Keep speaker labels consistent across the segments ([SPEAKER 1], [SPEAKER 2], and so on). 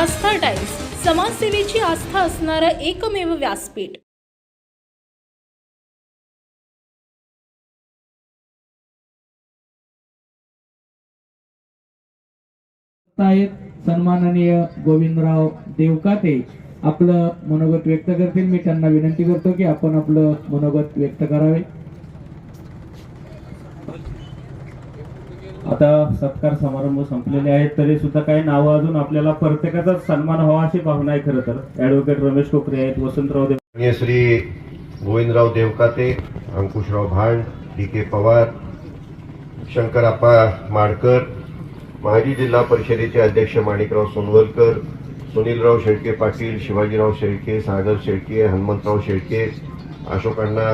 [SPEAKER 1] आस्था times समाजसेवेची आस्था असणारं एकमेव व्यासपीठ.
[SPEAKER 2] आहेत सन्माननीय गोविंदराव देवकाते आपलं मनोगत व्यक्त करतील. मी त्यांना विनंती करतो की आपण आपलं मनोगत व्यक्त करावे.
[SPEAKER 3] आता सत्कार समारंभ संपलेले आहेत तरी सुद्धा काही नावं अजून आपल्याला प्रत्येकाचाच सन्मान व्हावा अशी भावना आहे खरं तर. ऍडव्होकेट रमेश कोकरे आहेत वसंतराव देव
[SPEAKER 4] श्री गोविंदराव देवकाते अंकुशराव भांड डी के पवार शंकरप्पा माडकर माजी जिल्हा परिषदेचे अध्यक्ष माणिकराव सोनवलकर सुनीलराव शेळके पाटील शिवाजीराव शेळके सागर शेळके हनुमंतराव शेळके अशोकांना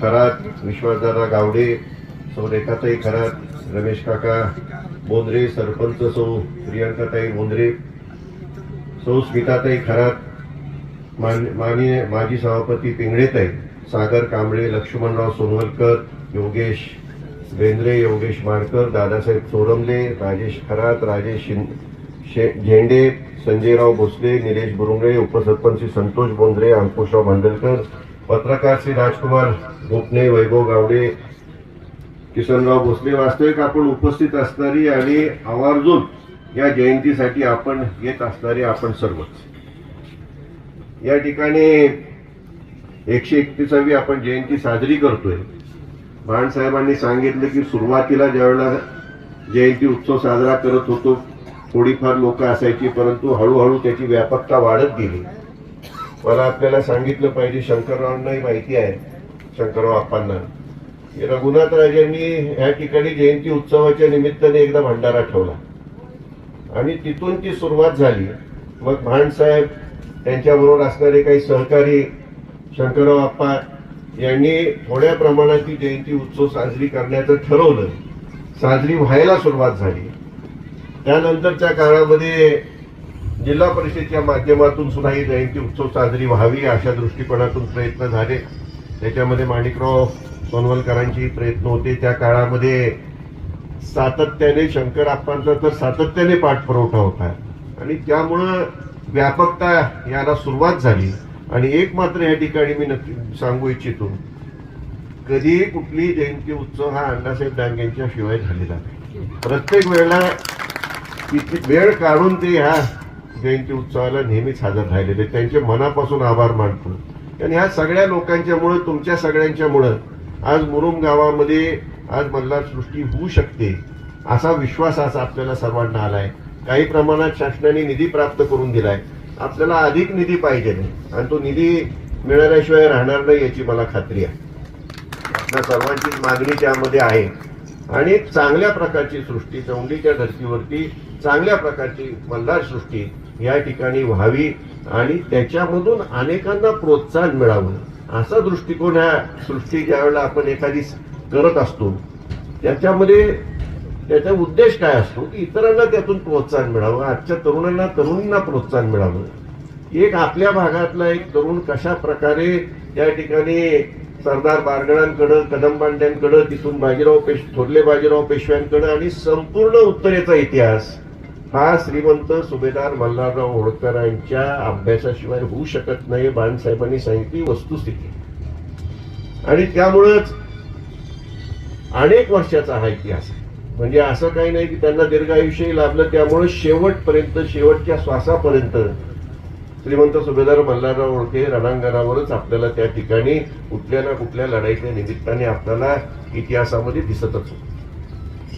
[SPEAKER 4] खरात विश्वासदादा गावडे सौ रेखाताई खरात रमेश काका बोंद्रे सरपंच सौ प्रियंकाताई बोंद्रे सौ स्मिताताई खरात मान- माननीय माजी सभापती पिंगळेताई सागर कांबळे लक्ष्मणराव सोनवलकर योगेश बेंद्रे योगेश माडकर दादासाहेब चोरमले राजेश खरात राजेश शिं- शे- झेंडे संजयराव भोसले निलेश बुरुंगळे उपसरपंच श्री संतोष बोंद्रे अंकुशराव भांडलकर पत्रकार श्री राजकुमार गोपने वैभव गावडे किसनराव भोसले वास्तविक आपण उपस्थित असणारी आणि आवर्जून या जयंतीसाठी आपण येत असणारे आपण सर्वच. या ठिकाणी एकशे एकतीसावी आपण जयंती साजरी करतोय. बाणसाहेबांनी सांगितलं की सुरुवातीला ज्यावेळेला जयंती उत्सव साजरा करत होतो थोडीफार लोक असायची परंतु हळूहळू त्याची व्यापकता वाढत गेली. मला आपल्याला सांगितलं पाहिजे शंकररावांनाही माहिती आहे शंकरराव आप्पांना. रघुनाथ राजांनी या ठिकाणी जयंती उत्सवाच्या निमित्ताने एकदा भंडारा ठेवला. आणि तिथून ती सुरुवात झाली. मग भांडसाहेब त्यांच्याबरोबर असणारे काही सहकारी शंकरराव आप्पा यांनी थोड्या प्रमाणात ती जयंती उत्सव साजरी करण्याचं ठरवलं. साजरी व्हायला सुरुवात झाली. त्यानंतरच्या काळामध्ये जिल्हा परिषदेच्या माध्यमातून सुद्धा ही जयंती उत्सव साजरी व्हावी अशा दृष्टिकोनातून प्रयत्न झाले. त्याच्यामध्ये माणिकराव सोनवलकरांची प्रयत्न होते. त्या काळामध्ये सातत्याने शंकर आप्पांचा तर सातत्याने पाठपुरवठा होता. आणि त्यामुळं व्यापकता याला सुरुवात झाली. आणि एक मात्र या ठिकाणी मी नक्की सांगू इच्छितो. कधीही कुठली जयंती उत्सव हा अण्णासाहेब डांगेंच्या शिवाय झालेला नाही. प्रत्येक वेळेला किती वेळ काढून ते ह्या जयंती उत्सवाला नेहमीच हजर राहिलेले त्यांचे मनापासून आभार मानतो. आणि ह्या सगळ्या लोकांच्यामुळं तुमच्या सगळ्यांच्यामुळं आज मुरुम गावामध्ये आज मल्हार सृष्टी होऊ शकते असा विश्वास आज आपल्याला सर्वांना आलाय. काही प्रमाणात शासनाने निधी प्राप्त करून दिलाय. आपल्याला अधिक निधी पाहिजे आणि तो निधी मिळाल्याशिवाय राहणार नाही याची मला खात्री आहे. आपल्या सर्वांचीच मागणी त्यामध्ये आहे. आणि चांगल्या प्रकारची सृष्टी चौंडीच्या धर्तीवरती चांगल्या प्रकारची मल्हार सृष्टी या ठिकाणी व्हावी आणि त्याच्यामधून अनेकांना प्रोत्साहन मिळावं. असा दृष्टिकोन ह्या सृष्टी ज्यावेळेला आपण एखादी करत असतो त्याच्यामध्ये त्याचा उद्देश काय असतो की इतरांना त्यातून प्रोत्साहन मिळावं आजच्या तरुणांना तरुणींना प्रोत्साहन मिळावं. एक आपल्या भागातला एक तरुण कशा प्रकारे या ठिकाणी सरदार बारगडांकडं कदमबांड्यांकडं तिथून बाजीराव पेश थोरले बाजीराव पेशव्यांकडं आणि संपूर्ण उत्तरेचा इतिहास हा श्रीमंत सुभेदार मल्हारराव होळकरांच्या अभ्यासाशिवाय होऊ शकत नाही बाणसाहेबांनी सांगितली वस्तुस्थिती. आणि त्यामुळंच अनेक वर्षाचा हा इतिहास आहे. म्हणजे असं काही नाही की त्यांना दीर्घ आयुष्यही लाभलं त्यामुळे शेवटपर्यंत शेवटच्या श्वासापर्यंत श्रीमंत सुभेदार मल्हारराव होळके रणांगणावरच आपल्याला त्या ठिकाणी कुठल्या ना कुठल्या लढाईच्या निमित्ताने आपल्याला इतिहासामध्ये दिसतच होतं.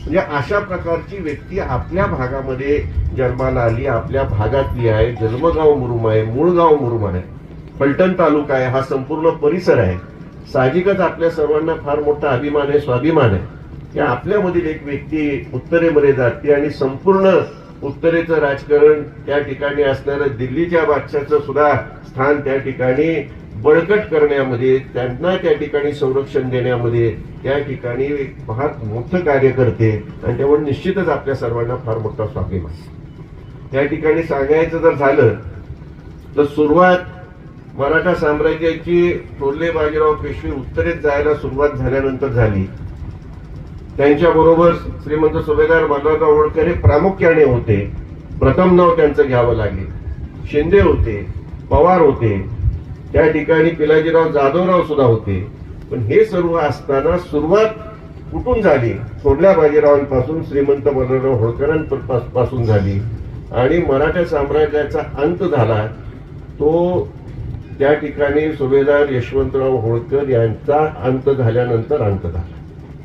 [SPEAKER 4] म्हणजे अशा प्रकारची व्यक्ती आपल्या भागामध्ये जन्माला आली आपल्या भागातली आहे जन्मगाव मुरुम आहे मूळगाव मुरुम आहे फलटण तालुका आहे हा संपूर्ण परिसर आहे. साहजिकच आपल्या सर्वांना फार मोठा अभिमान आहे स्वाभिमान आहे. की आपल्यामधील एक व्यक्ती उत्तरेमध्ये जाते आणि संपूर्ण उत्तरेचं राजकारण त्या ठिकाणी असणारं दिल्लीच्या बादशाचं सुद्धा स्थान त्या ठिकाणी बळकट करण्यामध्ये त्यांना त्या ठिकाणी संरक्षण देण्यामध्ये त्या ठिकाणी फार मोठं कार्य करते. आणि त्यामुळे निश्चितच आपल्या सर्वांना फार मोठा स्वाभिमान त्या ठिकाणी सांगायचं जर झालं तर सुरुवात मराठा साम्राज्याची टोले बाजीराव पेशवे उत्तरेत जायला सुरुवात झाल्यानंतर झाली. त्यांच्याबरोबर श्रीमंत सुभेदार मल्हारराव होळकर हे प्रामुख्याने होते. प्रथम नाव त्यांचं घ्यावं लागेल. शिंदे होते पवार होते त्या ठिकाणी पिलाजीराव जाधवराव सुद्धा होते. पण हे सर्व असताना सुरुवात कुठून झाली? थोडल्या बाजीरावांपासून श्रीमंत बलराव होळकरांपासून झाली. आणि मराठा साम्राज्याचा अंत झाला. तो त्या ठिकाणी सुभेदार यशवंतराव होळकर यांचा अंत झाल्यानंतर अंत झाला.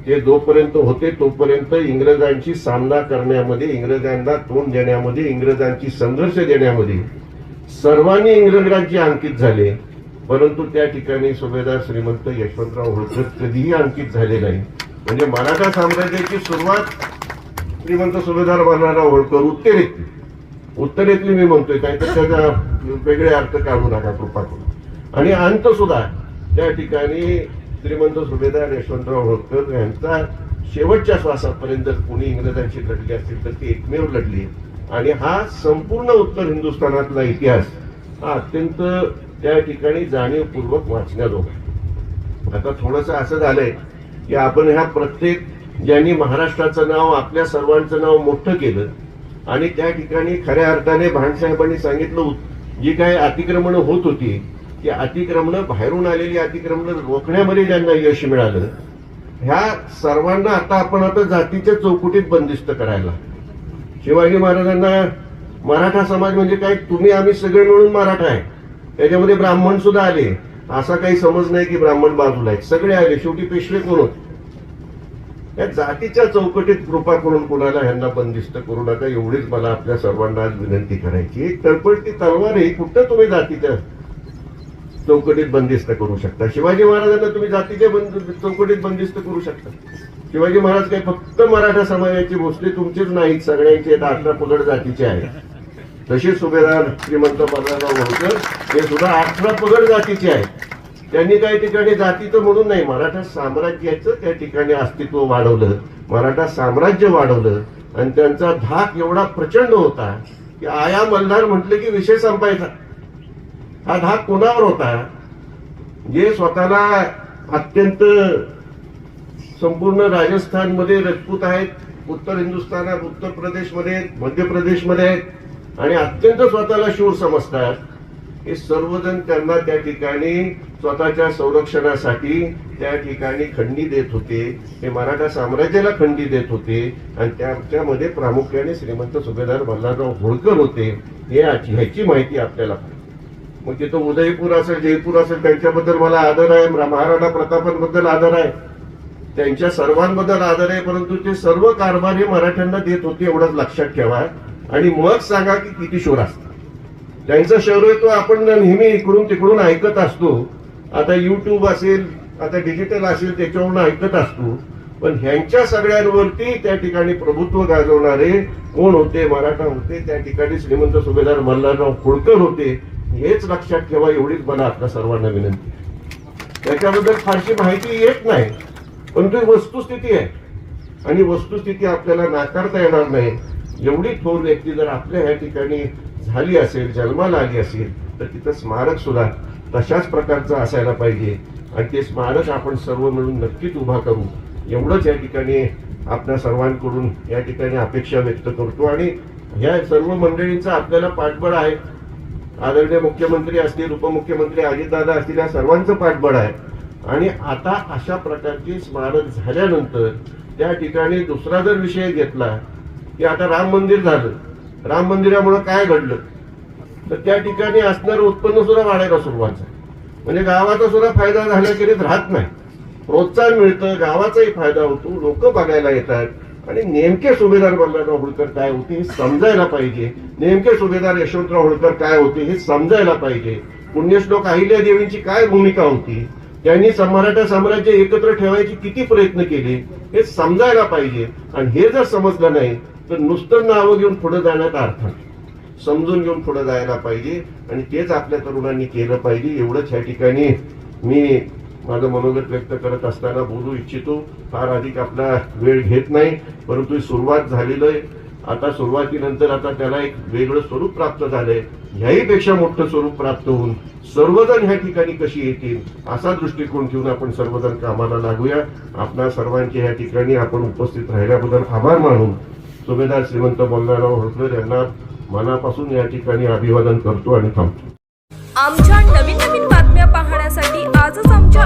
[SPEAKER 4] ते जोपर्यंत होते तोपर्यंत इंग्रजांची सामना करण्यामध्ये इंग्रजांना तोंड देण्यामध्ये इंग्रजांची संघर्ष देण्यामध्ये सर्वांनी इंग्रजांची अंकित झाले. परंतु त्या ठिकाणी सुभेदार श्रीमंत यशवंतराव होळकर कधीही अंकित झाले नाही. म्हणजे मराठा साम्राज्याची सुरुवात श्रीमंत सुभेदार बलराव होळकर उत्तरेतली उत्तरेतली मी म्हणतोय काय तर त्याचा वेगळे अर्थ काढू नका कृपा करून. आणि अंत सुद्धा त्या ठिकाणी श्रीमंत सुभेदार यशवंतराव होळकर यांचा शेवटच्या श्वासापर्यंत जर कोणी इंग्रजांशी लढली असतील तर ती एकमेव लढली. आणि हा संपूर्ण उत्तर हिंदुस्थानातला इतिहास हा अत्यंत त्या ठिकाणी जाणीवपूर्वक वाचण्याजोगा आहे. आता थोडस असं झालंय की आपण ह्या प्रत्येक ज्यांनी महाराष्ट्राचं नाव आपल्या सर्वांचं नाव मोठं केलं आणि त्या ठिकाणी खऱ्या अर्थाने भांडसाहेबांनी सांगितलं जी काय अतिक्रमणं होत होती ती अतिक्रमणं बाहेरून आलेली अतिक्रमणं रोखण्यामध्ये ज्यांना यश मिळालं ह्या सर्वांना आता आपण आता जातीच्या चौकटीत बंदिस्त करायला शिवाजी महाराजांना मराठा समाज म्हणजे काय? तुम्ही आम्ही सगळे मिळून मराठा आहे. त्याच्यामध्ये ब्राह्मण सुद्धा आले. असा काही समज नाही की ब्राह्मण बाजूला आहेत. सगळे आले. शेवटी पेशवे कोण होते? या जातीच्या चौकटीत कृपा करून कोणाला ह्यांना बंदिस्त करू नका. एवढीच मला आपल्या सर्वांना आज विनंती करायची एक तळपळती तलवार आहे. कुठं तुम्ही जातीच्या चौकटीत बंदिस्त करू शकता? शिवाजी महाराजांना तुम्ही जातीच्या बंद चौकटीत बंदिस्त करू शकता. शिवाजी महाराज काय फक्त मराठा समाजाची भोसले तुमचेच नाहीत. सगळ्यांचे आहेत. अठरा पगड जातीचे आहेत. तशीच सुभेदार श्रीमंत बलराव होळकर हे सुद्धा अठरा पगड जातीचे आहेत. त्यांनी काही ठिकाणी जातीचं म्हणून नाही मराठा साम्राज्याचं त्या ठिकाणी अस्तित्व वाढवलं मराठा साम्राज्य वाढवलं आणि त्यांचा धाक एवढा प्रचंड होता की आया मल्हार म्हटलं की विषय संपायचा. हा धाक कोणावर होता? जे स्वतःला अत्यंत संपूर्ण राजस्थानमध्ये राजपूत आहेत उत्तर हिंदुस्थानात उत्तर प्रदेशमध्ये मध्य प्रदेशमध्ये आहेत आणि अत्यंत स्वतःला शूर समजतात हे सर्वजण त्यांना त्या ठिकाणी स्वतःच्या संरक्षणासाठी त्या ठिकाणी खंडी देत होते. हे मराठा साम्राज्याला खंडी देत होते. आणि त्याच्यामध्ये प्रामुख्याने श्रीमंत सुभेदार मल्हारराव होळकर होते. हे ह्याची माहिती आपल्याला पाहिजे मग तिथं उदयपूर असेल जयपूर असेल त्यांच्याबद्दल मला आदर आहे. महाराणा प्रतापांबद्दल आदर आहे. त्यांच्या सर्वांबद्दल आदर आहे. परंतु ते सर्व कारभार हे मराठ्यांना देत होते एवढंच लक्षात ठेवा. आणि मग सांगा की किती शोर असतात. त्यांचा शौर्यत्व आपण नेहमी इकडून तिकडून ऐकत असतो. आता युट्यूब असेल आता डिजिटल असेल त्याच्यावरून ऐकत असतो. पण ह्यांच्या सगळ्यांवरती त्या ठिकाणी प्रभुत्व गाजवणारे कोण होते? मराठा होते. त्या ठिकाणी श्रीमंत सुभेदार मल्हारराव होळकर होते. हेच लक्षात ठेवा एवढीच मला आपल्या सर्वांना विनंती त्याच्याबद्दल फारशी माहिती येत नाही. पण ती वस्तुस्थिती आहे. आणि वस्तुस्थिती आपल्याला नाकारता येणार नाही. एवढी थोर व्यक्ती जर आपल्या ह्या ठिकाणी झाली असेल जन्माला आली असेल तर तिथं स्मारक सुद्धा तशाच प्रकारचं असायला पाहिजे. आणि ते स्मारक आपण सर्व मिळून नक्कीच उभा करू. एवढंच या ठिकाणी आपल्या सर्वांकडून या ठिकाणी अपेक्षा व्यक्त करतो. आणि ह्या सर्व मंडळींचा आपल्याला पाठबळ आहे. आदरणीय मुख्यमंत्री असतील उपमुख्यमंत्री अजितदादा असतील या सर्वांचं पाठबळ आहे. आणि आता अशा प्रकारची स्मारक झाल्यानंतर त्या ठिकाणी दुसरा जर विषय घेतला की आता राम मंदिर झालं. राम मंदिरामुळे काय घडलं? तर त्या ठिकाणी असणारं उत्पन्न सुद्धा वाढायला सुरुवात झाली. म्हणजे गावाचा सुद्धा फायदा झाल्याखेरीत राहत नाही. प्रोत्साहन मिळतं गावाचाही फायदा होतो लोक बघायला येतात. आणि नेमके सुभेदार बल्लाराव होळकर काय होते हे समजायला पाहिजे. नेमके सुभेदार यशवंतराव होळकर काय होते हे समजायला पाहिजे. पुण्यश्लोक अहिल्या देवींची काय भूमिका होती? त्यांनी मराठा साम्राज्य एकत्र ठेवायचे किती प्रयत्न केले हे समजायला पाहिजे. आणि हे जर समजलं नाही तर नुसतं नावं घेऊन पुढे जाण्याचा अर्थ नाही. समजून घेऊन पुढे जायला पाहिजे आणि तेच आपल्या तरुणांनी केलं पाहिजे. एवढंच ह्या ठिकाणी मी माझं मनोगत व्यक्त करत असताना बोलू इच्छितो. फार अधिक आपला वेळ घेत नाही परंतु सुरुवात झालेलं आहे. आता सुरुवातीनंतर आता त्याला एक वेगळं स्वरूप प्राप्त झालंय. ह्याहीपेक्षा मोठं स्वरूप प्राप्त होऊन सर्वजण ह्या ठिकाणी कशी येतील असा दृष्टिकोन ठेवून आपण सर्वजण कामाला लागूया. आपल्या सर्वांचे ह्या ठिकाणी आपण उपस्थित राहिल्याबद्दल आभार मानून सुभेदार श्रीमंत बल्लाराव होळकर यांना मनापासून या ठिकाणी अभिवादन करतो आणि थांबतो.
[SPEAKER 5] आमच्या नवीन नवीन बातम्या पाहण्यासाठी आजच आमच्या